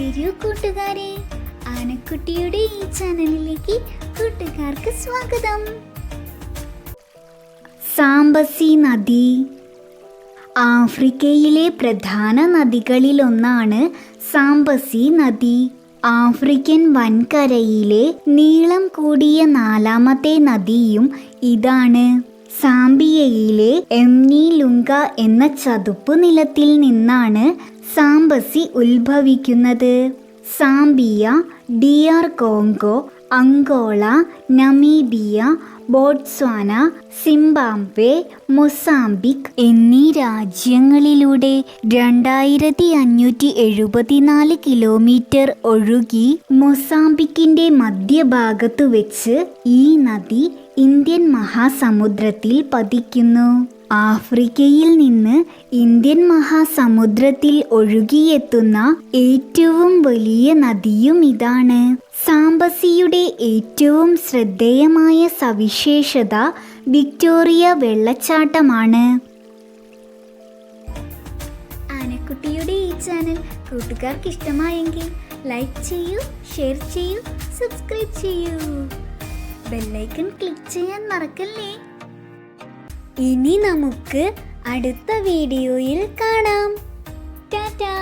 വരൂ കൂട്ടുകാരെ. ആനക്കുട്ടിയുടെ ഈ ചാനലിലേക്ക് കൂട്ടുകാർക്ക് സ്വാഗതം. സാംബസി നദി. ആഫ്രിക്കയിലെ പ്രധാന നദികളിൽ ഒന്നാണ് സാംബസി നദി. ആഫ്രിക്കൻ വൻകരയിലെ നീളം കൂടിയ നാലാമത്തെ നദിയും ഇതാണ്. സാംബിയയിലെ എംനി ലുങ്ക എന്ന ചതുപ്പ് നിലത്തിൽ നിന്നാണ് സാംബസി ഉത്ഭവിക്കുന്നത്. Zambia DR Congo Angola Namibia Botswana Zimbabwe Mozambique എന്നീ രാജ്യങ്ങളിലൂടെ രണ്ടായിരത്തി അഞ്ഞൂറ്റി എഴുപത്തിനാല് കിലോമീറ്റർ ഒഴുകി മൊസാംബിക്കിന്റെ മധ്യഭാഗത്തു വെച്ച് ഈ നദി ഇന്ത്യൻ മഹാസമുദ്രത്തിൽ പതിക്കുന്നു. ആഫ്രിക്കയിൽ നിന്ന് ഇന്ത്യൻ മഹാസമുദ്രത്തിൽ ഒഴുകിയെത്തുന്ന ഏറ്റവും വലിയ നദിയും ഇതാണ്. സാംബസിയുടെ ഏറ്റവും ശ്രദ്ധേയമായ സവിശേഷത വിക്ടോറിയ വെള്ളച്ചാട്ടമാണ്. ആനക്കുട്ടിയുടെ ഈ ചാനൽ കൂട്ടുകാർക്ക് ഇഷ്ടമായെങ്കിൽ ലൈക്ക് ചെയ്യൂ ഷെയർ ചെയ്യൂ സബ്സ്ക്രൈബ് ചെയ്യൂ. ബെല്ലൈക്കൺ ക്ലിക്ക് ചെയ്യാൻ മറക്കല്ലേ? ഇനി നമുക്ക് അടുത്ത വീഡിയോയിൽ കാണാം. ടാറ്റാ!